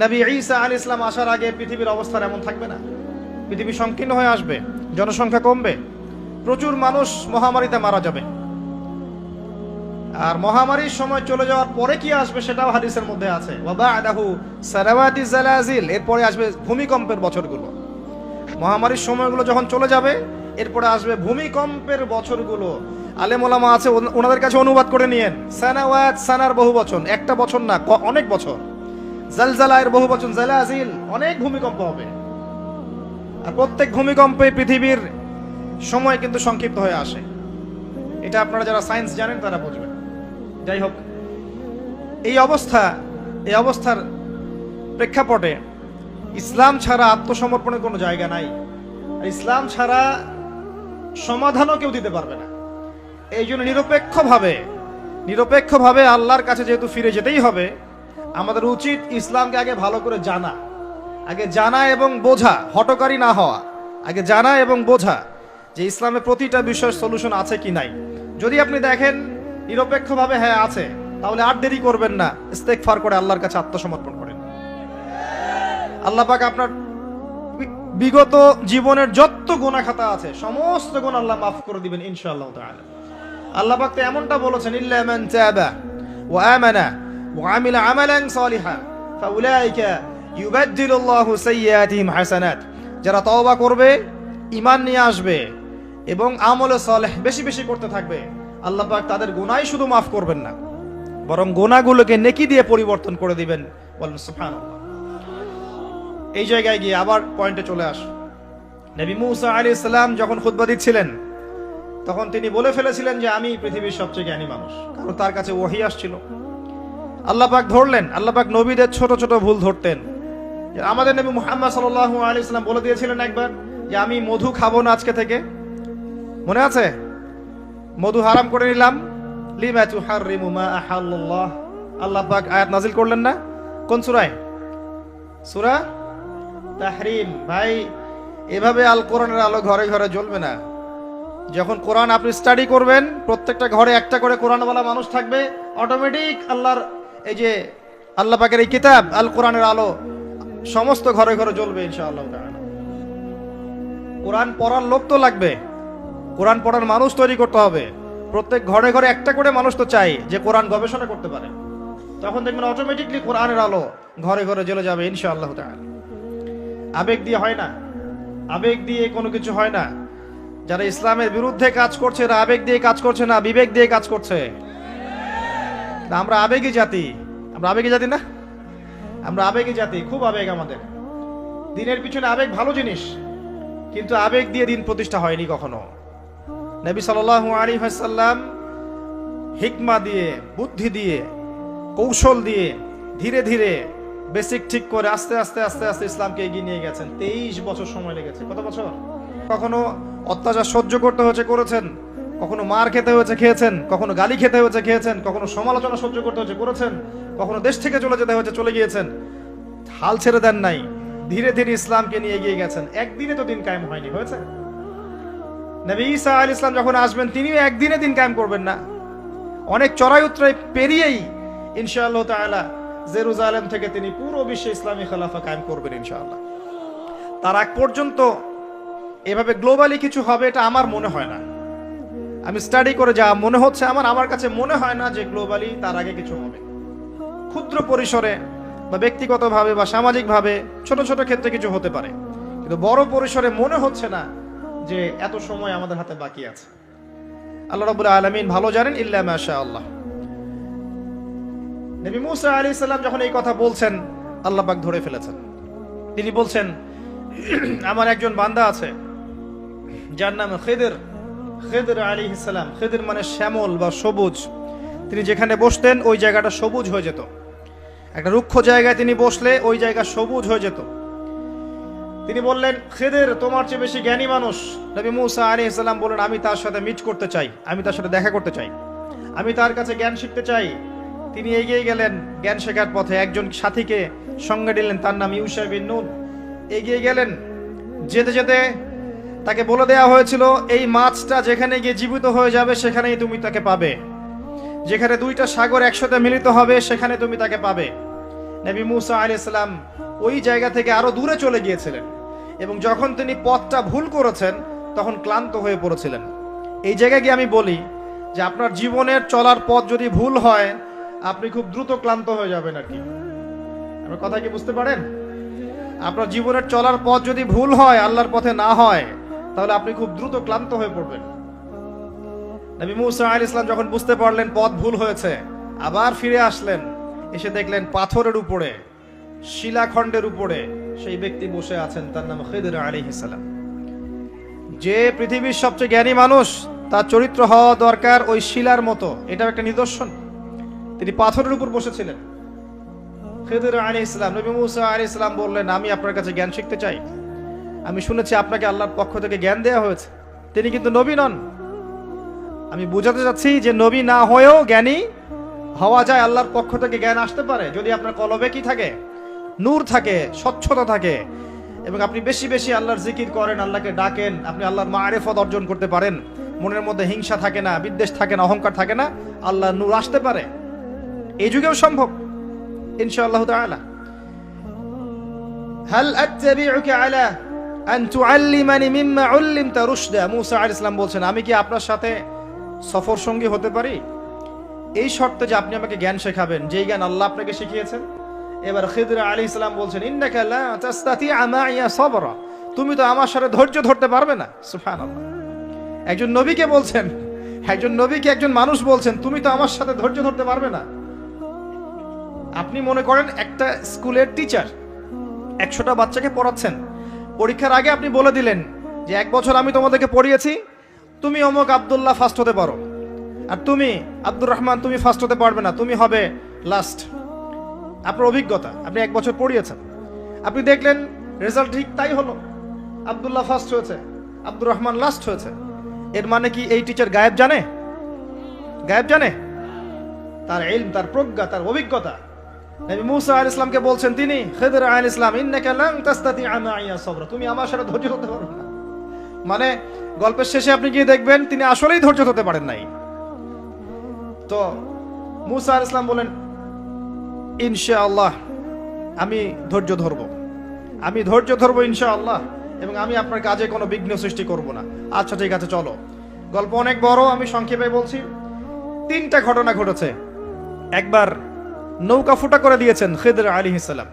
নবী ঈসা আলী ইসলাম আসার আগে পৃথিবীর অবস্থা এমন থাকবে না। পৃথিবী সংকীর্ণ হয়ে আসবে, জনসংখ্যা কমবে, প্রচুর মানুষ মহামারীতে মারা যাবে। আর মহামারীর সময় চলে যাওয়ার পরে কি আসবে সেটাও হাদিসের মধ্যে আছে। জালাজিল, এরপরে আসবে ভূমিকম্পের বছরগুলো। মহামারীর সময়গুলো যখন চলে যাবে, এরপরে আসবে ভূমিকম্পের বছরগুলো। আলেমোলামা আছে ওনাদের কাছে অনুবাদ করে নিয়েন। সানাওয়াত সানার বহু বছর একটা বছর না অনেক বছর। জালজালায়ের বহু বচন, জালাজিল, অনেক ভূমিকম্প হবে। আর প্রত্যেক ভূমিকম্পে পৃথিবীর সময় কিন্তু সংক্ষিপ্ত হয়ে আসে। এটা আপনারা যারা সায়েন্স জানেন, তারা বুঝবেন। যাই হোক, এই অবস্থা, এই অবস্থার প্রেক্ষাপটে ইসলাম ছাড়া আত্মসমর্পণের কোনো জায়গা নাই। ইসলাম ছাড়া সমাধানও কেউ দিতে পারবে না। এই জন্য নিরপেক্ষভাবে নিরপেক্ষভাবে আল্লাহর কাছে যেহেতু ফিরে যেতেই হবে আমাদের উচিত ইসলামকে আগে ভালো করে জানা। আগে জানা এবং বোঝা, হটকারী না হওয়া। আগে জানা এবং বোঝা যে ইসলামের প্রতিটা বিষয়ের সলিউশন আছে কি নাই। যদি আপনি দেখেন নিরপেক্ষভাবে হ্যাঁ আছে, তাহলে আর দেরি করবেন না। ইস্তেকফার করে আল্লাহর কাছে আত্মসমর্পণ করেন। আল্লাহ পাক আপনার বিগত জীবনের যত গোনা খাতা আছে, সমস্ত গুণ আল্লাহ মাফ করে দিবেন ইনশাআল্লাহ তাআলা। আল্লাহ পাক তো এমনটা বলেছেন, ইল্লা মান তাবা ওয়া আমানা ওয়া আমিলা আমালান সালিহা ফাউলাইকা ইউবাদদিলুল্লাহু সাইয়্যাতিহিম হাসানাত যারা তওবা করবে, ঈমান নিয়ে আসবে এবং আমলে সালেহ বেশি বেশি করতে থাকবে, আল্লাহ পাক তাদের গুনাহ শুধু মাফ করবেন না, বরং গুনাহগুলোকে নেকি দিয়ে পরিবর্তন করে দিবেন বলেন সুবহানাল্লাহ। এই জায়গায় গিয়ে আবার পয়েন্টে চলে আস। নবী মুসা আলী ইসলাম যখন খুতবা দিচ্ছিলেন, তখন তিনি বলে ফেলেছিলেন যে, আমি পৃথিবীর সবচেয়ে জ্ঞানী মানুষ। কারণ তার কাছে ওহি আসছিল। আল্লাহ পাক ধরলেন, আল্লাহ পাক নবীদের ছোট ছোট ভুল ধরতেন। আমাদের নবী মুহাম্মদ সাল্লাল্লাহু আলাইহি সাল্লাম বলে দিয়েছিলেন একবার যে, আমি মধু খাব না আজকে থেকে। মনে আছে? মধু হারাম করে নিলাম। লিমা তুহাররিমু মা আহাল্লাল্লাহ। আল্লাহ পাক আয়াত নাজিল করলেন না? কোন সূরায়? সূরা তাহরিম। ভাই, এভাবে আল কোরআনের আলো ঘরে ঘরে জ্বলবে না। যখন কোরআন আপনি স্টাডি করবেন, প্রত্যেকটা ঘরে একটা করে কোরআনওয়ালা মানুষ থাকবে অটোমেটিক আল্লাহর এই যে আল্লাহ পাকের এই কিতাব, আল কোরআনের আলো, সমস্ত ঘরে ঘরে জ্বলবে ইনশাআল্লাহ কোরআন পড়ার লোক তো লাগবে, কোরআন পড়ার মানুষ তৈরি করতে হবে। প্রত্যেক ঘরে ঘরে একটা করে মানুষ তো চাই যে কোরআন গবেষণা করতে পারে। তখন দেখবেন অটোমেটিকলি কোরআনের আলো ঘরে ঘরে জ্বলে যাবে ইনশাআল্লাহ তাআলা। আবেগ দিয়ে হয় না, আবেগ দিয়ে কোনো কিছু হয় না। যারা ইসলামের বিরুদ্ধে কাজ করছে, এরা আবেগ দিয়ে কাজ করছে না, বিবেক দিয়ে কাজ করছে। আমরা আবেগী জাতি। আমরা আবেগী জাতি না? আমরা আবেগী জাতি, খুব আবেগ আমাদের। দিনের পিছনে আবেগ ভালো জিনিস, কিন্তু আবেগ দিয়ে দিন প্রতিষ্ঠা হয়নি কখনো। নবী সাল্লাল্লাহু আলাইহি ওয়াসাল্লাম হিকমা দিয়ে, বুদ্ধি দিয়ে, কৌশল দিয়ে, ধীরে ধীরে বেসিক ঠিক করে আস্তে আস্তে আস্তে আস্তে ইসলামকে এগিয়ে নিয়ে গেছেন। তেইশ বছর সময় লেগেছে। কত বছর? কখনো অত্যাচার সহ্য করতে হয়েছে, করেছেন? কখনো মার খেতে হয়েছে খেয়েছেন, কখনো গালি খেতে হয়েছে খেয়েছেন, কখনো সমালোচনা সহ্য করতে হয়েছে করেছেন, কখনো দেশ থেকে চলে যেতে হয়েছে চলে গিয়েছেন। হাল ছেড়ে দেন নাই, ধীরে ধীরে ইসলামকে নিয়ে এগিয়ে গেছেন। একদিনে তো দিন কায়েম হয়নি, হয়েছে? নবী ঈসা আল ইসলাম যখন আসবেন, তিনিও একদিনে দিন কায়েম করবেন না। অনেক চড়াই উত্তরাই পেরিয়েই ইনশাআল্লাহ তাআলা জেরুজালেম থেকে তিনি পুরো বিশ্বে ইসলামী খেলাফা কায়েম করবেন ইনশাআল্লাহ। তার আগ পর্যন্ত এভাবে গ্লোবালি কিছু হবে, এটা আমার মনে হয় না। আমি স্টাডি করে যা মনে হচ্ছে আমার আমার কাছে মনে হয় না যে গ্লোবালি তার আগে কিছু হবে। ক্ষুদ্র পরিসরে বা ব্যক্তিগতভাবে বা সামাজিকভাবে ছোট ছোট ক্ষেত্রে কিছু হতে পারে। কিন্তু বড় পরিসরে মনে হচ্ছে না যে এত সময় আমাদের হাতে বাকি আছে। আল্লাহ রাব্বুল আলামিন ভালো জানেন, ইল্লা মাশা আল্লাহ নবী মুসা আলী সাল্লাম যখন এই কথা বলছেন, আল্লাহ পাক ধরে ফেলেছেন। তিনি বলছেন, আমার একজন বান্দা আছে, যার নাম খেদের। খেদের আলী ইসলাম খেদের মানে শ্যামল বা সবুজ। তিনি যেখানে বসতেন, ওই জায়গাটা সবুজ হয়ে যেত। একটা রুক্ষ জায়গায় তিনি বসলে, ওই জায়গা সবুজ হয়ে যেত। তিনি বললেন, খেদের, তোমার চেয়ে বেশি জ্ঞানী মানুষ। নবী মুসা আলী ইসলাম বললেন, আমি তার সাথে মিট করতে চাই। আমি তার সাথে দেখা করতে চাই। আমি তার কাছে জ্ঞান শিখতে চাই। তিনি এগিয়ে গেলেন, জ্ঞান শেখার পথে একজন সাথীকে সঙ্গে দিলেন তার নাম ইউসা বিন নুন। এগিয়ে গেলেন, যেতে যেতে তাকে বলে দেওয়া হয়েছিল, এই মাছটা যেখানে গিয়ে জীবিত হয়ে যাবে, সেখানেই তুমি তাকে পাবে। যেখানে দুইটা সাগর একসাথে মিলিত হবে, সেখানে তুমি তাকে পাবে। নবী মুসা আলি ইসলাম ওই জায়গা থেকে আরও দূরে চলে গিয়েছিলেন এবং যখন তিনি পথটা ভুল করেছেন, তখন ক্লান্ত হয়ে পড়েছিলেন। এই জায়গায় গিয়ে আমি বলি যে, আপনার জীবনের চলার পথ যদি ভুল হয়, আপনি খুব দ্রুত ক্লান্ত হয়ে যাবেন আর কি। আমার কথা কি বুঝতে পারেন? আপনার জীবনের চলার পথ যদি ভুল হয়, আল্লাহর পথে না হয় তাহলে আপনি খুব দ্রুত ক্লান্ত হয়ে পড়বেন। নবী মুসা আল ইসলাম যখন বুঝতে পারলেন পথ ভুল হয়েছে, আবার ফিরে আসলেন, এসে দেখলেন পাথরের উপরে, শিলাখণ্ডের উপরে সেই ব্যক্তি বসে আছেন, তার নাম খেদর আলী সালাম। যে পৃথিবীর সবচেয়ে জ্ঞানী মানুষ, তার চরিত্র হওয়া দরকার ওই শিলার মতো, এটাও একটা নিদর্শন। তিনি পাথরের উপর বসেছিলেন। খেদর আলী ইসলাম নবী মুসা আলী ইসলাম বললেন, আমি আপনার কাছে জ্ঞান শিখতে চাই। আমি শুনেছি আপনাকে আল্লাহর পক্ষ থেকে জ্ঞান দেওয়া হয়েছে। তিনি কিন্তু নবী নন। আমি বোঝাতে চাচ্ছি যে নবী না হয়েও জ্ঞানী হওয়া যায়, আল্লাহর পক্ষ থেকে জ্ঞান আসতে পারে। যদি আপনার কলবে কি থাকে? নূর থাকে, স্বচ্ছতা থাকে। এবং আপনি বেশি বেশি আল্লাহর জিকির করেন, আল্লাহকে ডাকেন, আপনি আল্লাহর মারেফত অর্জন করতে পারেন। মনের মধ্যে হিংসা থাকে না, বিদ্বেষ থাকে না, অহংকার থাকে না আল্লাহ নূর আসতে পারে। এই যুগেও সম্ভব, ইনশাআল্লাহ তাআলা। আত্তাবিউকা আলা মুসা আলাইহিস সালাম বলছেন, আমি কি আপনার সাথে সফর সঙ্গী হতে পারি? এই শর্তে যে আপনি আমাকে জ্ঞান শেখাবেন, যেই জ্ঞান আল্লাহ আপনাকে শিখিয়েছেন। এবার খিদর আলী ইসলাম বলছেন সাবরা। তুমি তো আমার সাথে ধৈর্য ধরতে পারবে না। সুবহানাল্লাহ। একজন নবীকে বলছেন, একজন নবীকে একজন মানুষ বলছেন, তুমি তো আমার সাথে ধৈর্য ধরতে পারবে না। আপনি মনে করেন একটা স্কুলের টিচার একশোটা বাচ্চাকে পড়াচ্ছেন পরীক্ষার আগে আপনি বলে দিলেন যে এক বছর আমি তোমাদেরকে পড়িয়েছি, তুমি অমুক আবদুল্লাহ ফার্স্ট হতে পারো। আর তুমি, আব্দুর রহমান, তুমি ফার্স্ট হতে পারবে না, তুমি হবে লাস্ট। আপনার অভিজ্ঞতা, আপনি এক বছর পড়িয়েছেন। আপনি দেখলেন রেজাল্ট ঠিক তাই হলো। আবদুল্লাহ ফার্স্ট হয়েছে, আব্দুর রহমান লাস্ট হয়েছে। এর মানে কি এই টিচার গায়েব জানে? গায়েব জানে? তার ইলম, তার প্রজ্ঞা, তার অভিজ্ঞতা নবী মুসা আলাইহিস ইসলামকে বলছেন, তিনি, খেদর আলাইহিস ইসলাম তাস্তাতি তুমি আমার সাথে ধৈর্য পারবে না। মানে গল্পের শেষে আপনি গিয়ে দেখবেন, তিনি আসলেই ধৈর্য ধরতে পারেন নাই। তো, মুসা আলাইহিস ইসলাম বলেন, ইনশাআল্লাহ, আমি ধৈর্য ধরব। আমি ধৈর্য ধরবো ইনশাআল্লাহ, এবং আমি আপনার কাজে কোনো বিঘ্ন সৃষ্টি করব না। আচ্ছা ঠিক আছে, চলো। গল্প অনেক বড়, আমি সংক্ষেপে বলছি। তিনটা ঘটনা ঘটেছে। একবার নৌকা ফুটা করে দিয়েছেন খেদর আলী ইসালাম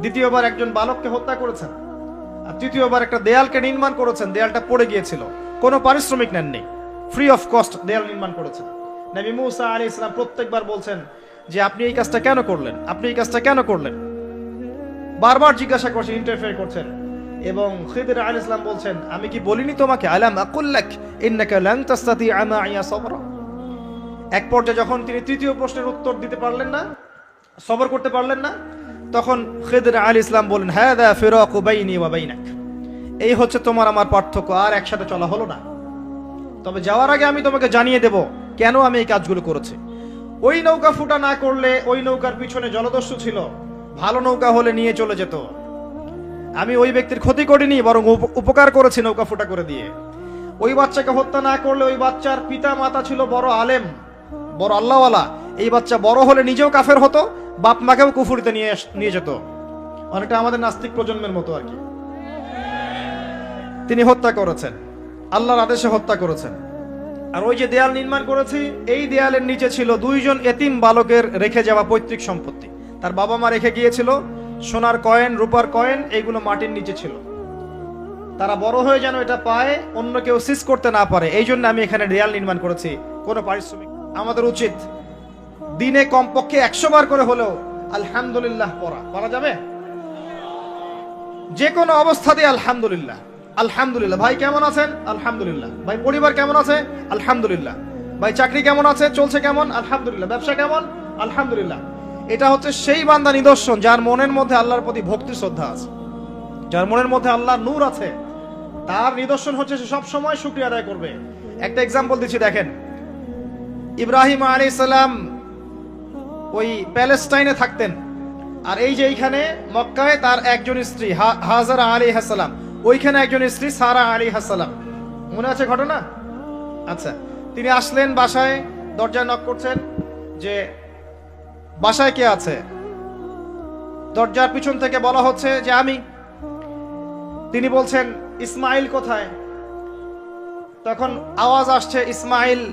দ্বিতীয়বার একজন বালককে হত্যা করেছেন আর তৃতীয়বার একটা দেয়ালকে নির্মাণ করেছেন, দেয়ালটা পড়ে গিয়েছিল। কোনো পারিশ্রমিক নেননি। ফ্রি অফ কস্ট দেয়াল নির্মাণ করেছেন। নবী মুসা আলী ইসলাম প্রত্যেকবার বলছেন যে, আপনি এই কাজটা কেন করলেন? আপনি এই কাজটা কেন করলেন? বারবার জিজ্ঞাসা করছেন ইন্টারফেয়ার করছেন এবং খিদির আলী ইসলাম বলছেন, আমি কি বলিনি তোমাকে? আলাম আকুল্লাক ইন্নাকা লান তাস্তাতি আমা সবরা? এক পর্যায়ে যখন তিনি তৃতীয় প্রশ্নের উত্তর দিতে পারলেন না, সবর করতে পারলেন না, তখন খিদির আলী ইসলাম বলেন হ্যাঁ দা ফিরাকু বাইনি এই হচ্ছে তোমার আমার পার্থক্য, আর একসাথে চলা হলো না। তবে যাওয়ার আগে আমি তোমাকে জানিয়ে দেব, কেন আমি এই কাজগুলো করেছি। ওই নৌকা ফুটা না করলে ওই নৌকার পিছনে জলদস্যু ছিল, ভালো নৌকা হলে নিয়ে চলে যেত। আমি ওই ব্যক্তির ক্ষতি করিনি, বরং উপ- উপকার করেছি নৌকা ফুটা করে দিয়ে। ওই বাচ্চাকে হত্যা না করলে ওই বাচ্চার পিতা মাতা ছিল বড় আলেম। বড় আল্লাহওয়ালা। এই বাচ্চা বড় হলে নিজেও কাফের হতো, বাপ মাকেও কুফুরিতে নিয়ে নিয়ে যেত। অনেকটা আমাদের নাস্তিক প্রজন্মের মতো আর কি। তিনি হত্যা করেছেন। আল্লাহর আদেশে হত্যা করেছেন। আর ওই যে দেয়াল নির্মাণ করেছি, এই দেয়ালের নিচে ছিল দুইজন এতিম বালকের রেখে যাওয়া পৈতৃক সম্পত্তি। তার বাবা মা রেখে গিয়েছিল, সোনার কয়েন, রূপার কয়েন এইগুলো মাটির নিচে ছিল। তারা বড় হয়ে যেন এটা পায়, অন্য কেউ সিস করতে না পারে। এই জন্য আমি এখানে দেয়াল নির্মাণ করেছি। কোনো পারিশ্রমিক আমাদের উচিত দিনে কমপক্ষে একশো বার করে হলেও আলহামদুলিল্লাহ পড়া। পড়া যাবে? যে কোনো অবস্থাতে আলহামদুলিল্লাহ। আলহামদুলিল্লাহ। ভাই কেমন আছেন? আলহামদুলিল্লাহ। ভাই পরিবার কেমন আছে? আলহামদুলিল্লাহ। ভাই চাকরি কেমন আছে? চলছে কেমন? আলহামদুলিল্লাহ। ব্যবসা কেমন? আলহামদুলিল্লাহ। এটা হচ্ছে সেই বান্দা নিদর্শন যার মনের মধ্যে আল্লাহর প্রতি ভক্তি শ্রদ্ধা আছে। যার মনের মধ্যে আল্লাহর নূর আছে। তার নিদর্শন হচ্ছে সে সব সময় শুক্রিয়া আদায় করবে। একটা এক্সাম্পল দিচ্ছি, দেখেন। ইব্রাহিম আলী সালাম ওই প্যালেস্টাইনে থাকতেন। আর এই যে এইখানে মক্কায় তার একজন স্ত্রী হাজারা আলী হাসালাম ওইখানে একজন স্ত্রী, সারা আলী হাসালাম মনে আছে ঘটনা? আচ্ছা তিনি আসলেন বাসায়, দরজায় নক করছেন যে, বাসায় কে আছে? দরজার পিছন থেকে বলা হচ্ছে যে, আমি। তিনি বলছেন, ইসমাইল কোথায়? তখন আওয়াজ আসছে, ইসমাইল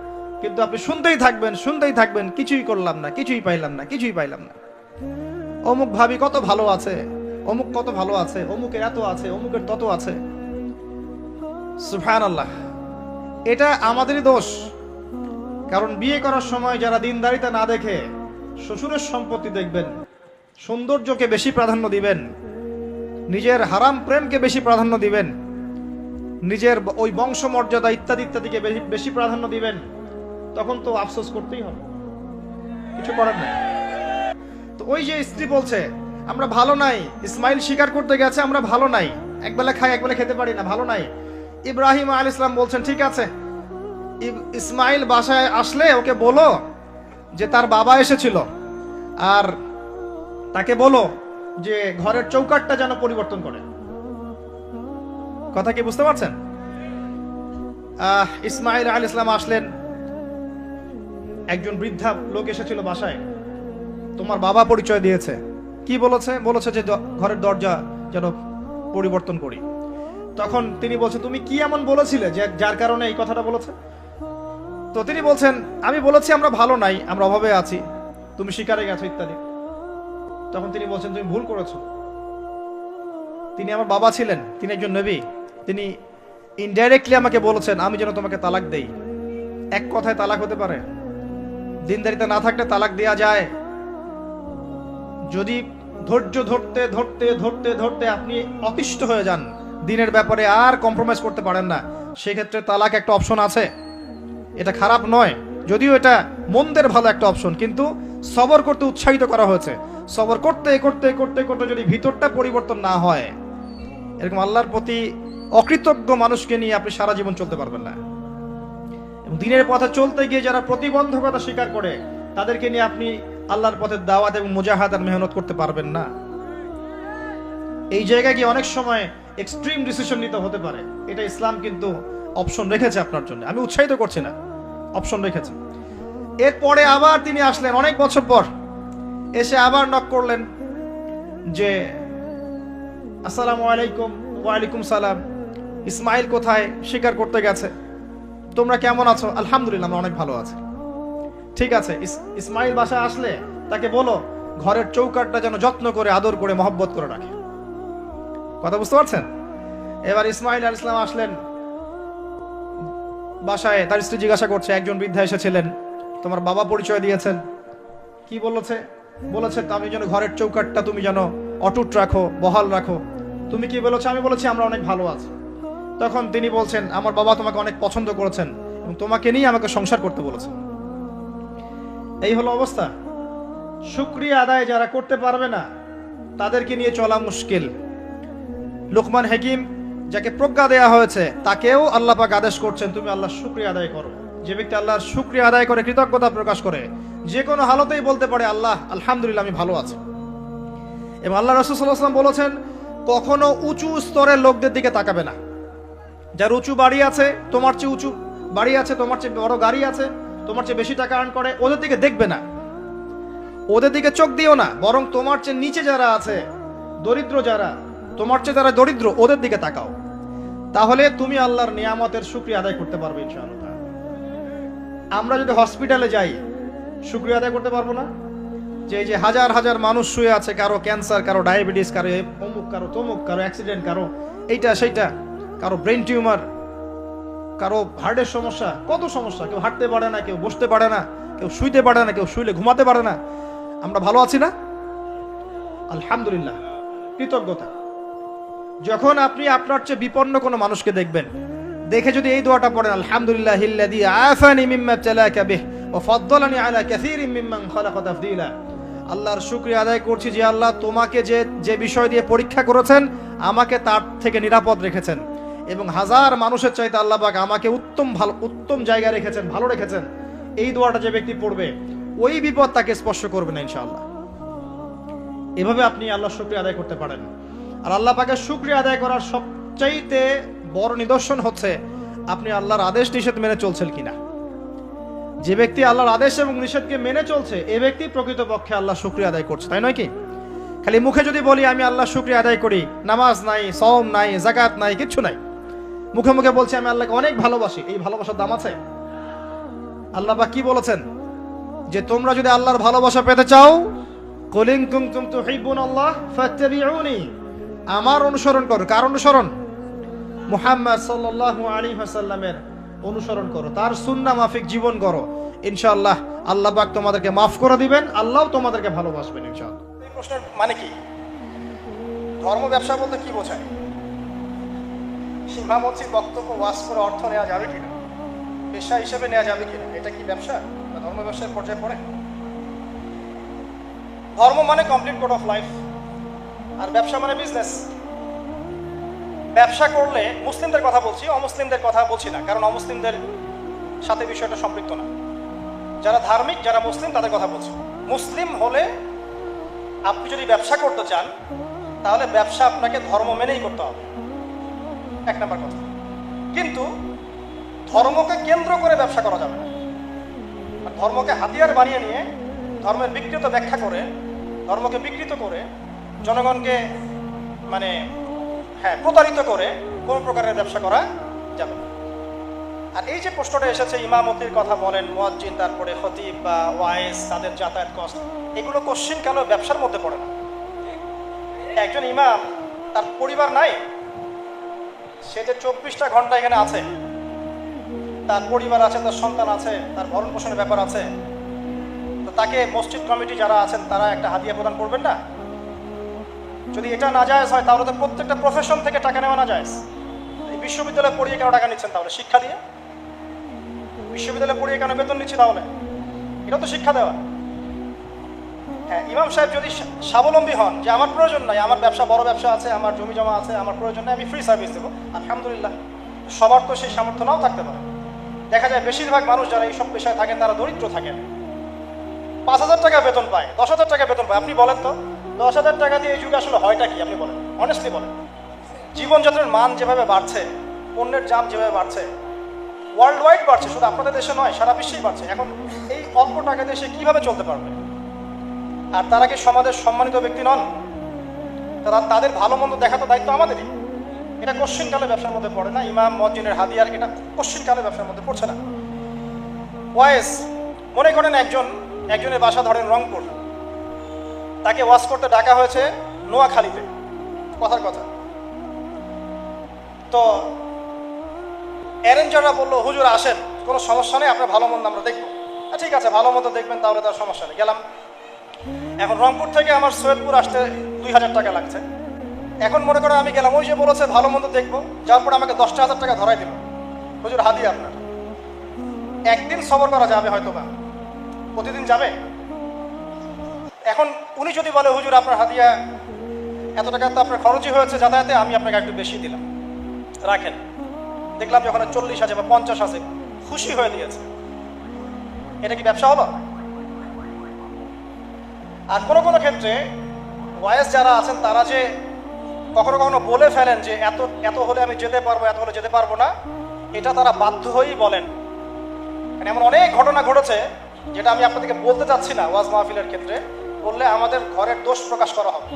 কিন্তু আপনি শুনতেই থাকবেন শুনতেই থাকবেন, কিছুই করলাম না, কিছুই পাইলাম না, কিছুই পাইলাম না। অমুক ভাবি কত ভালো আছে, অমুক কত ভালো আছে, অমুকের এত আছে, অমুকের তত আছে। এটা আমাদেরই দোষ। কারণ বিয়ে করার সময় যারা দিনদারিতা না দেখে, শ্বশুরের সম্পত্তি দেখবেন, সৌন্দর্যকে বেশি প্রাধান্য দিবেন, নিজের হারাম প্রেমকে বেশি প্রাধান্য দিবেন, নিজের ওই বংশ মর্যাদা ইত্যাদি ইত্যাদিকে বেশি প্রাধান্য দিবেন। তখন তো আফসোস করতেই হবে। কিছু করার নাই। তো ওই যে স্ত্রী বলছে, আমরা ভালো নাই, ইসমাইল স্বীকার করতে গেছে, আমরা ভালো নাই। একবেলা খাই, একবেলা খেতে পারি না, ভালো নাই। ইব্রাহিম আল ইসলাম বলছেন, ঠিক আছে। ইসমাইল বাসায় আসলে ওকে বলো যে তার বাবা এসেছিল আর তাকে বলো যে ঘরের চৌকাটটা যেন পরিবর্তন করে। কথা কি বুঝতে পারছেন? ইসমাইল আল ইসলাম আসলেন একজন বৃদ্ধা লোক এসেছিল বাসায়। তোমার বাবা পরিচয় দিয়েছে। কি বলেছে? বলেছে যে ঘরের দরজা যেন পরিবর্তন করি। তখন তিনি বলছে, তুমি কি এমন বলেছিলে যে যার কারণে এই কথাটা বলেছে? তো তিনি বলছেন, আমি বলেছি আমরা ভালো নাই, আমরা অভাবে আছি, তুমি শিকারে গেছো, ইত্যাদি। তখন তিনি বলছেন, তুমি ভুল করেছ। তিনি আমার বাবা ছিলেন, তিনি একজন নবী। তিনি ইনডাইরেক্টলি আমাকে বলেছেন, আমি যেন তোমাকে তালাক দেই। এক কথায় তালাক হতে পারে? দিনদারিতা না থাকলে তালাক দেয়া যায়। যদি ধৈর্য ধরতে ধরতে ধরতে ধরতে আপনি অতিষ্ঠ হয়ে যান, দিনের ব্যাপারে আর কম্প্রোমাইজ করতে পারেন না। সেক্ষেত্রে তালাক একটা অপশন আছে। এটা খারাপ নয়। যদিও এটা মন্দের ভালো একটা অপশন কিন্তু সবর করতে উৎসাহিত করা হয়েছে। সবর করতে করতে করতে করতে যদি ভিতরটা পরিবর্তন না হয়, এরকম আল্লাহর প্রতি অকৃতজ্ঞ মানুষকে নিয়ে আপনি সারা জীবন চলতে পারবেন না। দিনের পথে চলতে গিয়ে যারা প্রতিবন্ধকতা স্বীকার করে, তাদেরকে নিয়ে আপনি আল্লাহর পথে দাওয়াত এবং মুজাহাদ আর মেহনত করতে পারবেন না। এই জায়গায় গিয়ে অনেক সময় এক্সট্রিম ডিসিশন নিতে হতে পারে। এটা ইসলাম কিন্তু অপশন রেখেছে আপনার জন্য। আমি উৎসাহিত করছি না। অপশন রেখেছে। এরপরে আবার তিনি আসলেন অনেক বছর পর। এসে আবার নক করলেন যে, আসসালামু আলাইকুম, ওয়ালাইকুম সালাম। ইসমাইল কোথায়? স্বীকার করতে গেছে। তোমরা কেমন আছো? আলহামদুলিল্লাহ, আমরা অনেক ভালো আছি। ঠিক আছে ইসমাইল বাসায় আসলে তাকে বলো, ঘরের চৌকাটটা যেন যত্ন করে, আদর করে, মহব্বত করে রাখে। কথা বুঝতে পারছেন? এবার ইসমাইল আল ইসলাম আসলেন বাসায়, তার স্ত্রী জিজ্ঞাসা করছে, একজন বৃদ্ধা এসেছিলেন, তোমার বাবা পরিচয় দিয়েছেন। কি বলেছে বলেছে আমি যেন ঘরের চৌকাটটা তুমি যেন অটুট রাখো, বহাল রাখো। তুমি কি বলেছ? আমি বলেছি, আমরা অনেক ভালো আছি। তখন তিনি বলছেন, আমার বাবা তোমাকে অনেক পছন্দ করেছেন এবং তোমাকে নিয়ে আমাকে সংসার করতে বলেছেন। এই হলো অবস্থা। শুক্রিয়া আদায় যারা করতে পারবে না, তাদেরকে নিয়ে চলা মুশকিল। লোকমান হাকিম যাকে প্রজ্ঞা দেয়া হয়েছে, তাকেও আল্লাহ পাক আদেশ করছেন, তুমি আল্লাহ শুক্রিয়া আদায় করো। যে ব্যক্তি আল্লাহর শুক্রিয়া আদায় করে কৃতজ্ঞতা প্রকাশ করে, যে কোনো হালতেই বলতে পারে, আল্লাহ, আলহামদুলিল্লাহ, আমি ভালো আছি। এবং আল্লাহ রসুল্লাহাম বলেছেন, কখনো উঁচু স্তরের লোকদের দিকে তাকাবে না। যার উঁচু বাড়ি আছে, তোমার চেয়ে উঁচু বাড়ি আছে, তোমার চেয়ে বড় গাড়ি আছে, তোমার চেয়ে বেশি টাকা আর্ন করে, ওদের দিকে দেখবে না। ওদের দিকে চোখ দিও না, বরং তোমার চেয়ে নিচে যারা আছে, দরিদ্র যারা, তোমার চেয়ে যারা দরিদ্র, ওদের দিকে তাকাও। তাহলে তুমি আল্লাহর নিয়ামতের শুক্রিয়া আদায় করতে পারবে ইনশাআল্লাহ। আমরা যদি হসপিটালে যাই, শুক্রিয়া আদায় করতে পারব না? যে এই যে হাজার হাজার মানুষ শুয়ে আছে, কারও ক্যান্সার কারও ডায়াবেটিস কারও অমুক, কারও তমুক, কারও অ্যাক্সিডেন্ট কারও এইটা, সেইটা কারও ব্রেন টিউমার কারও হার্টের সমস্যা, কত সমস্যা? কেউ হাঁটতে পারে না, কেউ বসতে পারে না, কেউ শুইতে পারে না, কেউ শুইলে ঘুমাতে পারে না। আমরা ভালো আছি না? আলহামদুলিল্লাহ, কৃতজ্ঞতা। যখন আপনি আপনার চেয়ে বিপন্ন কোনো মানুষকে দেখবেন, দেখে যদি এই দোয়াটা পড়েন, আলহামদুলিল্লাহ আফানি মিম্মা ইবতালাকা বিহ ওয়া ফাদ্দালানি আলা কাসীরিন মিম্মান খালাকা তাফদীলা। আল্লাহর শুক্রিয়া আদায় করছি যে আল্লাহ তোমাকে যে যে বিষয় দিয়ে পরীক্ষা করেছেন, আমাকে তার থেকে নিরাপদ রেখেছেন। এবং হাজার মানুষের চাইতে আল্লাহ পাক আমাকে উত্তম ভালো, উত্তম জায়গায় রেখেছেন, ভালো রেখেছেন। এই দোয়াটা যে ব্যক্তি পড়বে, ওই বিপদ তাকে স্পর্শ করবে না ইনশাআল্লাহ। এভাবে আপনি আল্লাহ শুক্রিয়া আদায় করতে পারেন। আর আল্লাহ পাকে শুক্রিয়া আদায় করার সবচাইতে বড় নিদর্শন হচ্ছে, আপনি আল্লাহর আদেশ নিষেধ মেনে চলছেন কিনা। যে ব্যক্তি আল্লাহর আদেশ এবং নিষেধকে মেনে চলছে, এ ব্যক্তি প্রকৃতপক্ষে আল্লাহ শুক্রিয়া আদায় করছে, তাই নয় কি? খালি মুখে যদি বলি, আমি আল্লাহ শুক্রিয়া আদায় করি, নামাজ নাই সওম নাই জাকাত নাই, কিচ্ছু নাই। মুখে মুখে বলছি, আমি আল্লাহকে অনেক ভালোবাসি। এই ভালোবাসার দাম আছে? আল্লাহ পাক কি বলেছেন? যে তোমরা যদি আল্লাহর ভালোবাসা পেতে চাও, কলিং কুমতুম তুহিব্বুন আল্লাহ ফাত্তাবিউনি। আমার অনুসরণ করো। কার অনুসরণ? মুহাম্মদ সাল্লাল্লাহু আলাইহি ওয়াসাল্লামের অনুসরণ করো। তার সুন্নাহ মাফিক জীবন করো ইনশাআল্লাহ আল্লাহ পাক তোমাদেরকে মাফ করে দিবেন, আল্লাহও তোমাদেরকে ভালোবাসবেন ইনশাআল্লাহ। এই প্রশ্নের মানে কি? ধর্ম ব্যবসা বলতে কি বোঝায়? সীমামতির বক্তব্য ওয়াজ করে অর্থ নেওয়া যাবে কিনা? পেশা হিসেবে নেওয়া যাবে কিনা? এটা কি ব্যবসা বা ধর্ম ব্যবসার পর্যায়ে পড়ে? ধর্ম মানে কমপ্লিট কোড অফ লাইফ আর ব্যবসা মানে বিজনেস ব্যবসা করলে মুসলিমদের কথা বলছি, অমুসলিমদের কথা বলছি না, কারণ অমুসলিমদের সাথে বিষয়টা সম্পৃক্ত না। যারা ধার্মিক, যারা মুসলিম, তাদের কথা বলছি। মুসলিম হলে আপনি যদি ব্যবসা করতে চান, তাহলে ব্যবসা আপনাকে ধর্ম মেনেই করতে হবে। এক নম্বর কথা। কিন্তু ধর্মকে কেন্দ্র করে ব্যবসা করা যাবে না। ধর্মকে হাতিয়ার বানিয়ে নিয়ে ধর্মের বিকৃত ব্যাখ্যা করে, ধর্মকে বিকৃত করে, জনগণকে মানে হ্যাঁ প্রতারিত করে কোন প্রকারের ব্যবসা করা যাবে না। আর এই যে প্রশ্নটা এসেছে, ইমামতির কথা বলেন, মুয়াজ্জিন, তারপরে খতিব বা ওয়াইস, তাদের যাতায়াত কষ্ট এগুলো কোশ্চিন কেন ব্যবসার মধ্যে পড়ে না? একজন ইমাম, তার পরিবার নাই সে যে চব্বিশটা ঘণ্টা এখানে আছে, তার পরিবার আছে, তার সন্তান আছে, তার ভরণ পোষণের ব্যাপার আছে, তো তাকে মসজিদ কমিটি যারা আছেন, তারা একটা হাদিয়া প্রদান করবেন না? যদি এটা না যায় হয়, তাহলে তো প্রত্যেকটা প্রফেশন থেকে টাকা নেওয়া না যায় এই বিশ্ববিদ্যালয়ে পড়িয়ে কেন টাকা নিচ্ছেন তাহলে? শিক্ষা দিয়ে? বিশ্ববিদ্যালয়ে পড়িয়ে কেন বেতন নিচ্ছি তাহলে? এটা তো শিক্ষা দেওয়া। হ্যাঁ ইমাম সাহেব যদি স্বাবলম্বী হন যে আমার প্রয়োজন নাই, আমার ব্যবসা, বড় ব্যবসা আছে, আমার জমি জমা আছে, আমার প্রয়োজন নাই, আমি ফ্রি সার্ভিস দেবো। আলহামদুলিল্লাহ। সবার তো সেই সামর্থ্য নাও থাকতে পারে। দেখা যায় বেশিরভাগ মানুষ যারা এইসব পেশায় থাকেন, তারা দরিদ্র থাকেন। পাঁচ হাজার টাকা বেতন পায়, দশ হাজার টাকা বেতন পায়। আপনি বলেন তো, দশ হাজার টাকা দিয়ে এই যুগে আসলে হয়টা কি? আপনি বলেন। অনেস্টলি বলেন। জীবনযাত্রার মান যেভাবে বাড়ছে, পণ্যের দাম যেভাবে বাড়ছে ওয়ার্ল্ড ওয়াইড বাড়ছে, শুধু আপনাদের দেশে নয়, সারা বিশ্বেই বাড়ছে। এখন এই অল্প টাকা সে কীভাবে চলতে পারবে? আর তারা কি সমাজের সম্মানিত ব্যক্তি নন? তারা তাদের ভালো মন্দ দেখা তো দায়িত্ব আমাদেরই। এটা কোশ্চিন কালে ব্যবসার মধ্যে পড়ে না। ইমাম, মসজিদের হাদিয়ার এটা কোশ্চিন কালে ব্যবসার মধ্যে পড়ছে না। ওয়াইস, মনে করেন একজন, একজনের বাসা ধরেন রংপুর। তাকে ওয়াশ করতে ডাকা হয়েছে নোয়াখালীতে। কথার কথা। তো অ্যারেঞ্জাররা বলল, হুজুর, আসেন। কোনো সমস্যা নেই, আপনার ভালো মন্দ আমরা দেখব। ঠিক আছে, ভালো মতো দেখবেন, তাহলে তার সমস্যা নেই। গেলাম। এখন রংপুর থেকে আমার সৈয়দপুর আসতে দুই হাজার টাকা লাগছে। এখন মনে করেন আমি গেলাম, ওই যে বলেছে ভালো মন্দ দেখব, যার পরে আমাকে দশটা হাজার টাকা ধরাই দিল। হুজুর হাদি আপনার। একদিন সবর করা যাবে হয়তো বা প্রতিদিন যাবে? এখন উনি যদি বলে, হুজুর, আপনার হাদিয়া, এত টাকা তো আপনার খরচই হয়েছে যাতায়াতে, আমি আপনাকে একটু বেশি দিলাম। রাখেন। দেখলাম যখন চল্লিশ আছে বা পঞ্চাশ আছে, খুশি হয়ে দিয়েছে। এটা কি ব্যবসা হলো? আর কোনো কোনো ক্ষেত্রে ওয়াইস যারা আছেন, তারা যে কখনো কখনো বলে ফেলেন যে এত এত হলে আমি যেতে পারব, এত হলে যেতে পারব না, এটা তারা বাধ্য হয়েই বলেন। মানে এমন অনেক ঘটনা ঘটেছে, যেটা আমি আপনাদেরকে বলতে চাচ্ছি না ওয়াজ মাহফিলের ক্ষেত্রে, বললে আমাদের ঘরের দোষ প্রকাশ করা হবে।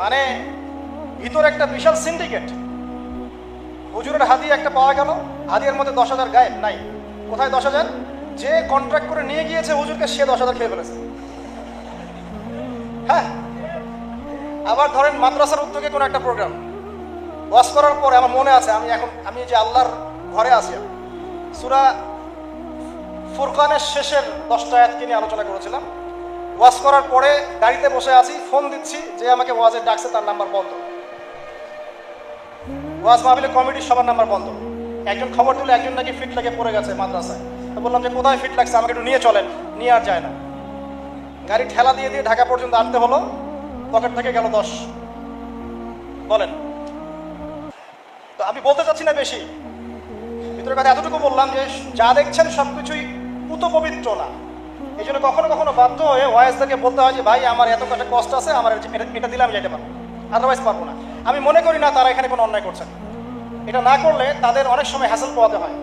মানে ভিতরে একটা বিশাল সিন্ডিকেট। হুজুরের হাদি একটা পাওয়া গেল, হাদিয়ার মধ্যে দশ হাজার গায়েব, নাই। কোথায় দশ হাজার? যে কন্ট্রাক্ট করে নিয়ে গিয়েছে, হুজুরকে সে দশ হাজার খেয়ে ফেলেছে। হ্যাঁ? আবার ধরেন মাদ্রাসার উদ্যোগে কোনো একটা প্রোগ্রাম ওয়াশ করার পরে আমার মনে আছে, আমি এখন, আমি যে আল্লাহর ঘরে আছি, সুরা ফুরকানের শেষের দশটা আয়াতকে নিয়ে আলোচনা করেছিলাম। ওয়াশ করার পরে গাড়িতে বসে আছি ফোন দিচ্ছি, যে আমাকে ওয়াজের ডাকছে, তার নাম্বার বন্ধ। ওয়াজ মাহবিলে কমিটির সবার নাম্বার বন্ধ। একজন খবর তুলে একজন নাকি ফিট লেগে পড়ে গেছে মাদ্রাসায়। তো বললাম যে, কোথায় ফিট লাগছে? আমাকে একটু নিয়ে চলেন। নিয়ে আর যায় না। গাড়ি ঠেলা দিয়ে দিয়ে ঢাকা পর্যন্ত আনতে হলো। পকেট থেকে গেল দশ। বলেন। তো আমি বলতে চাচ্ছি না বেশি। ভিতরে কথা এতটুকু বললাম যে, যা দেখছেন সবকিছুই পুত পবিত্র না। এই জন্য কখনো কখনো বাধ্য হয়ে ওয়াইসদেরকে বলতে হয় যে, ভাই, আমার এত কটা কষ্ট আছে, আমার এটা দিলে আমি যেতে পারব। আদারওয়াইজ পারব না। আমি মনে করি না তারা এখানে কোনো অন্যায় করছেন এটা না করলে তাদের অনেক সময় হ্যাসেল পোয়াতে হয়।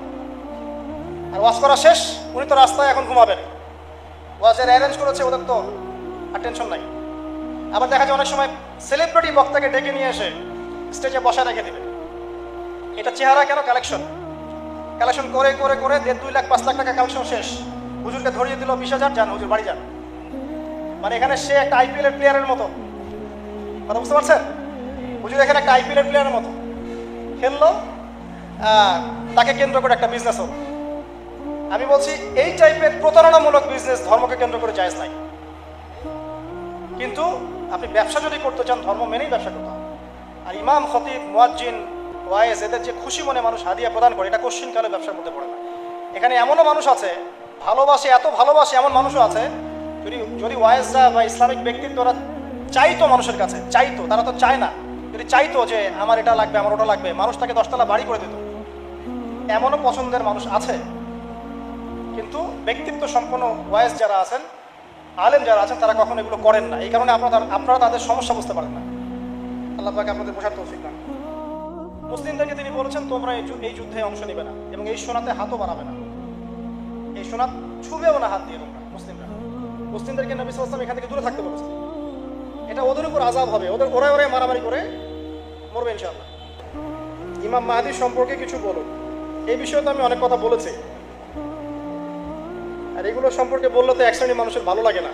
আর ওয়াশ করা শেষ, উনি তো রাস্তায় এখন ঘুমাবেন। ওয়াজের অ্যারেঞ্জ করেছে, ওদের তো আর টেনশন নাই। আবার দেখা যায় অনেক সময় সেলিব্রিটি বক্তাকে ডেকে নিয়ে এসে স্টেজে বসা রেখে দেবে। এটা চেহারা কেন কালেকশন কালেকশন করে করে করে দেড় দুই লাখ, পাঁচ লাখ টাকা কালেকশন শেষ। হুজুরকে ধরিয়ে দিল বিশ হাজার, যান, হুজুর বাড়ি যান। মানে এখানে সে একটা আইপিএল এর প্লেয়ারের মতো। কথা বুঝতে পারছেন? হুজুর এখানে একটা আইপিএল এর প্লেয়ারের মতো। খেললো তাকে কেন্দ্র করে একটা বিজনেস হলো আমি বলছি, এই টাইপের প্রতারণামূলক বিজনেস ধর্মকে কেন্দ্র করে জায়েজ নাই। কিন্তু আপনি ব্যবসা যদি করতে চান, ধর্ম মেনেই ব্যবসা করতে হবে। আর ইমাম, খতিব, মুয়াজ্জিন ওয়াইজ এদের যে খুশি মনে মানুষ হাদিয়া প্রদান করে, এটা কোশ্চিন কালে ব্যবসার মধ্যে পড়ে না। এখানে এমনও মানুষ আছে, ভালোবাসে, এত ভালোবাসে এমন মানুষও আছে, যদি যদি ওয়াইজরা বা ইসলামিক ব্যক্তিত্বরা চাইতো মানুষের কাছে, চাইতো, তারা তো চায় না। যদি চাইতো যে, আমার এটা লাগবে, আমার ওটা লাগবে, মানুষ তাকে দশতলা বাড়ি করে দিত। এমনও পছন্দের মানুষ আছে? কিন্তু ব্যক্তিত্ব সম্পন্ন ওয়াইজ যারা আছেন, আলেম যারা আছেন, তারা কখনো এগুলো করেন না। এই কারণে আপনারা আপনারা তাদের সমস্যা বুঝতে পারেন না। আল্লাহ পাকে আপনাদের বোঝার তৌফিক দান মুসলিমদেরকে তিনি বলেছেন, তোমরা এই যুদ্ধে অংশ নেবে না এবং এই সোনাতে হাতও বাড়াবে না। এই সোনা ছুবেও না হাত দিয়ে তোমরা, মুসলিমরা। মুসলিমদেরকে নবী সাল্লাম এখান থেকে দূরে থাকতে বলেছে এটা ওদের উপর আজাব হবে। ওদের ওরাই ওরাই মারামারি করে মরবে ইনশাআল্লাহ। ইমাম মাহাদি সম্পর্কে কিছু বলুন। এই বিষয়ে তো আমি অনেক কথা বলেছি। আর এগুলো সম্পর্কে বললে তো এক শ্রেণির মানুষের ভালো লাগে না।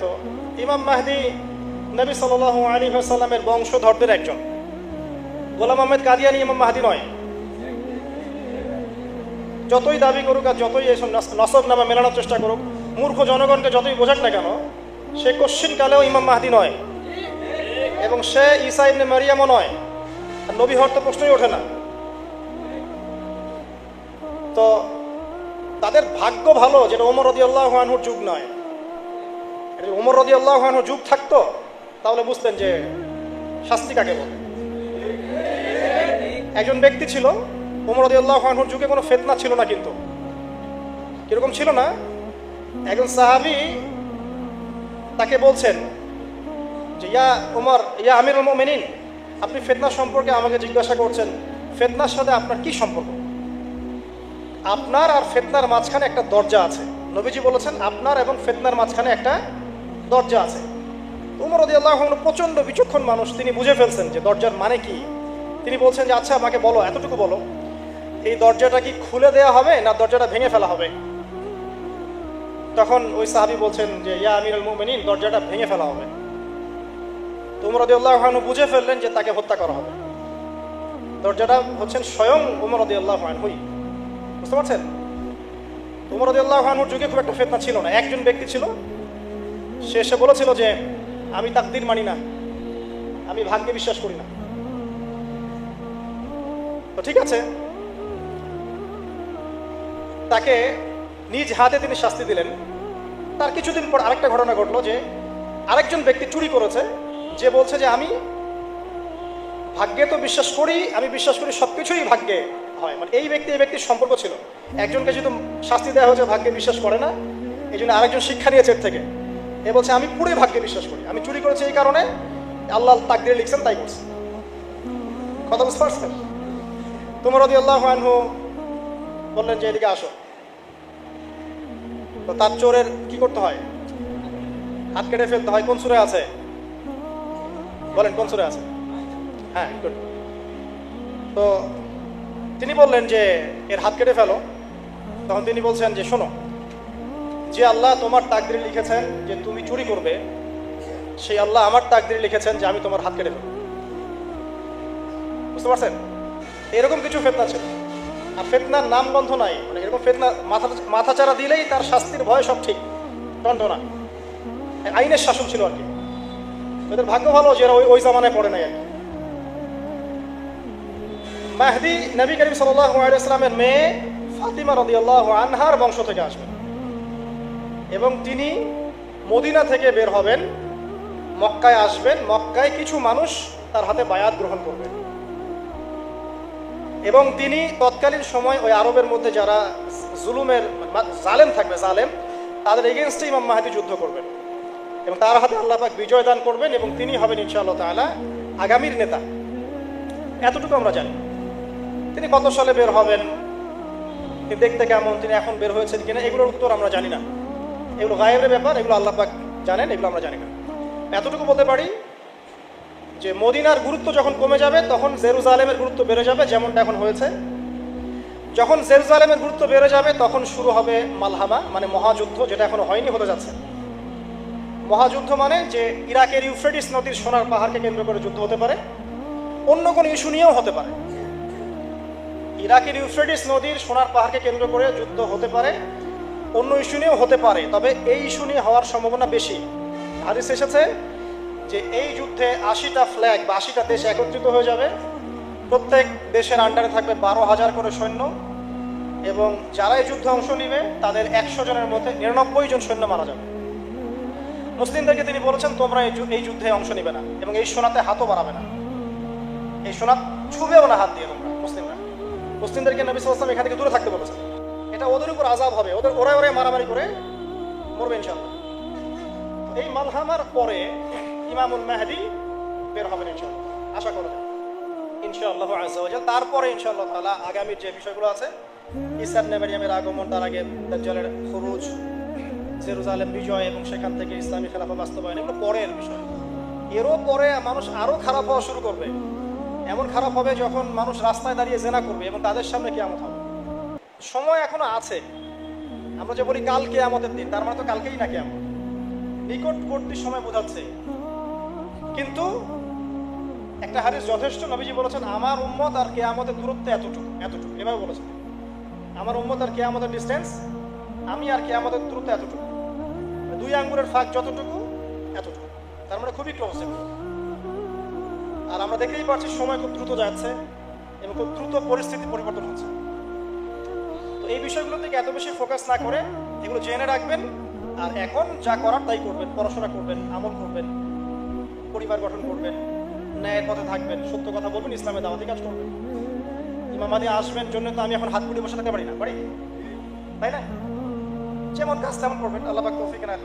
তো ইমাম মাহদি নবী সাল্লাহ আলী সাল্লামের বংশধরদের একজন। গোলাম আহমেদ কাদিয়ানি ইমাম মাহাদি নয়। যতই দাবি করুক আর যতই এসব নস- নসব নামা মেলানোর চেষ্টা করুক, মূর্খ জনগণকে যতই বোঝাক না কেন, সে কশ্চিন কালেও ইমাম মাহাদি নয় এবং সে ইসা মারিয়ামও নয়। নবী হওয়ার তো প্রশ্নই ওঠে না। তো তাদের ভাগ্য ভালো যেটা ওমর রদি আল্লাহ আনহুর যুগ নয়। ওমর রদি আল্লাহ আনহুর যুগ থাকতো, তাহলে বুঝতেন যে শাস্তি কাকে বলে। একজন ব্যক্তি ছিল, ওমর রদি আল্লাহ আনহুর যুগে কোনো ফেতনা ছিল না কিন্তু। কীরকম ছিল না? একজন সাহাবি তাকে বলছেন যে, ইয়া ওমর, ইয়া আমির মেনিন আপনি ফেতনা সম্পর্কে আমাকে জিজ্ঞাসা করছেন। ফেতনার সাথে আপনার কি সম্পর্ক? আপনার আর ফেতনার মাঝখানে একটা দরজা আছে। নবীজি বলেছেন, আপনার এবং ফেতনার মাঝখানে একটা দরজা আছে। উমর রদি আল্লাহ প্রচণ্ড বিচক্ষণ মানুষ। তিনি বুঝে ফেলছেন যে দরজার মানে কি। তিনি বলছেন যে আচ্ছা আমাকে বলো, এতটুকু বলো। এই দরজাটা কি খুলে দেওয়া হবে, না দরজাটা ভেঙে ফেলা হবে? তখন ওই সাহাবি বলছেন যে, ইয়া আমির আল মুমিনিন, দরজাটা ভেঙে ফেলা হবে। উমর রদি আল্লাহ বুঝে ফেললেন যে তাকে হত্যা করা হবে। দরজাটা হচ্ছেন স্বয়ং উমর রদি আল্লাহ হুই বুঝতে পারছেন? উমর রদি আল্লাহ যুগে খুব একটা ফেতনা ছিল না। একজন ব্যক্তি ছিল, সে এসে বলেছিল যে, আমি তাকদির মানি না। আমি ভাগ্যে বিশ্বাস করি না। তো ঠিক আছে। তাকে নিজ হাতে তিনি শাস্তি দিলেন। তার কিছুদিন পর আরেকটা ঘটনা ঘটলো যে, আরেকজন ব্যক্তি চুরি করেছে, যে বলছে যে, আমি ভাগ্যে তো বিশ্বাস করি, আমি বিশ্বাস করি সব কিছুই ভাগ্যে। হয়। মানে এই ব্যক্তি, এই ব্যক্তির সম্পর্ক ছিল। একজনকে যেহেতু শাস্তি দেওয়া হয়েছে, ভাগ্যে বিশ্বাস করে না এই জন্য আরেকজন শিক্ষা নিয়েছে এর থেকে। এ বলছে, আমি পুরোই ভাগ্যে বিশ্বাস করি। আমি চুরি করেছি এই কারণে, আল্লাহ তাকদিরে লিখছেন, তাই করছি। কথা বুঝতে পারছেন? তোমার রদি আল্লাহ বললেন যে, এদিকে আসো। তো তার চোরের কি করতে হয়? হাত কেটে ফেলতে হয়। কোন সুরে আছে? বলেন, কোন সুরে আছে? হ্যাঁ good. তো তিনি বললেন যে, এর হাত কেটে ফেলো। তখন তিনি বলছেন যে, শোনো, যে আল্লাহ তোমার তাকদিরে লিখেছেন যে তুমি চুরি করবে, সেই আল্লাহ আমার তাকদিরে লিখেছেন যে আমি তোমার হাত কেটে ফেলব। বুঝতে পারছেন? এরকম কিছু ফেতনা ছিল। আর ফেতনার নাম গন্ধ নাই মানে এরকম ফেতনা, মাথা মাথা চারা দিলেই তার শাস্তির ভয় সব ঠিক। দণ্ড না আইনের শাসন ছিল আর কি। এদের ভাগ্য ভালো যে ওই ওই জামানায় পড়ে নাই আর কি। মাহদি নবী করিম সাল্লামের মেয়ে ফাতিমা রদিয়াল্লাহ আনহার বংশ থেকে আসবেন। এবং তিনি মদিনা থেকে বের হবেন, মক্কায় আসবেন, মক্কায় কিছু মানুষ তার হাতে বায়াত গ্রহণ করবেন। এবং তিনি তৎকালীন সময় ওই আরবের মধ্যে যারা জুলুমের জালেম থাকবে, জালেম, তাদের এগেনস্টে ইমাম মাহাদি যুদ্ধ করবেন। এবং তার হাতে আল্লাহ পাক বিজয় দান করবেন এবং তিনি হবেন ইনশাআল্লাহ তাআলা আগামীর নেতা। এতটুকু আমরা জানি। তিনি কত সালে বের হবেন? তিনি দেখতে কেমন? তিনি এখন বের হয়েছেন কিনা? এগুলোর উত্তর আমরা জানি না। এগুলো গায়েবের ব্যাপার, এগুলো আল্লাহ পাক জানেন, এগুলো আমরা জানি না। এতটুকু বলতে পারি যে, মদিনার গুরুত্ব যখন কমে যাবে, তখন জেরুজালেমের গুরুত্ব বেড়ে যাবে, যেমনটা এখন হয়েছে। যখন জেরুজালেমের গুরুত্ব বেড়ে যাবে, তখন শুরু হবে মালহামা মানে মহাযুদ্ধ, যেটা এখনও হয়নি, হতে যাচ্ছে। মহাযুদ্ধ মানে যে, ইরাকের ইউফ্রেটিস নদীর সোনার পাহাড়কে কেন্দ্র করে যুদ্ধ হতে পারে। অন্য কোনো ইস্যু নিয়েও হতে পারে। ইরাকের ইউফ্রেটিস নদীর সোনার পাহাড়কে কেন্দ্র করে যুদ্ধ হতে পারে। অন্য ইস্যু নিয়েও হতে পারে, তবে এই ইস্যু নিয়ে হওয়ার সম্ভাবনা বেশি। হাদিস এসেছে যে এই যুদ্ধে আশিটা ফ্ল্যাগ বা আশিটা দেশ একত্রিত হয়ে যাবে। প্রত্যেক দেশের আন্ডারে থাকবে বারো হাজার করে সৈন্য এবং যারা এই যুদ্ধে অংশ নিবে, তাদের একশো জনের মধ্যে নিরানব্বই জন সৈন্য মারা যাবে। মুসলিমদেরকে তিনি বলেছেন, তোমরা এই যুদ্ধে অংশ নিবে না এবং এই সোনাতে হাতও বাড়াবে না। এই সোনা ছুবেও না হাত দিয়ে তোমরা মুসলিমরা। মুসলিমদেরকে নবী সাল্লাম এখান থেকে দূরে থাকতে বলেছেন এটা ওদের উপর আজাব হবে। ওদের ওরাই ওরাই মারামারি করে মরবে ইনশাল্লাহ এই মালহামার পরে ইমামুল মেহেদি বের হবেন ইনশাল্লাহ আশা করা যায়। ইনশাআল্লাহ আজাল তারপরে ইনশাআল্লাহ তাআলা আগামীর যে বিষয়গুলো আছে ইসার নেমারিয়ামের আগমন, তার আগে দাজ্জালের খরুজ, জেরুজালেম বিজয় এবং সেখান থেকে ইসলামী খেলাফা বাস্তবায়ন, এগুলো পরের বিষয়। এরও পরে মানুষ আরও খারাপ হওয়া শুরু করবে। এমন খারাপ হবে যখন মানুষ রাস্তায় দাঁড়িয়ে জেনা করবে এবং তাদের সামনে কেয়ামত হবে। সময় এখনও আছে। আমরা যে বলি কাল কেয়ামতের দিন, তার মানে তো কালকেই না কেয়ামত। নিকটবর্তী সময় বোঝাচ্ছে। কিন্তু একটা হাদিস যথেষ্ট, নবীজি বলেছেন, আমার উম্মত আর কেয়ামতের দূরত্ব এতটুকু এতটুকু। এভাবে বলেছেন। আমার উম্মত আর কে কেয়ামতের ডিস্টেন্স আমি আর কেয়ামতের দূরত্ব এতটুকু। দুই আঙ্গুরের ফাঁক যতটুকু, এতটুকু। তার মানে খুবই ক্লোজ আর আমরা দেখতেই পাচ্ছি সময় খুব দ্রুত যাচ্ছে এবং খুব দ্রুত পরিস্থিতি পরিবর্তন হচ্ছে। তো এই বিষয়গুলো থেকে এত বেশি ফোকাস না করে এগুলো জেনে রাখবেন আর এখন যা করার তাই করবেন, পড়াশোনা করবেন, আমল করবেন, পরিবার গঠন করবেন, ন্যায়ের পথে থাকবেন, সত্য কথা বলবেন, ইসলামের দাওয়াতি কাজ করবেন। ইমামাদি আসবেন জন্য তো আমি এখন হাত পুড়ে বসে থাকতে পারি না, পারি? তাই না? যেমন কাজ তেমন করবেন, আল্লাহ তৌফিক না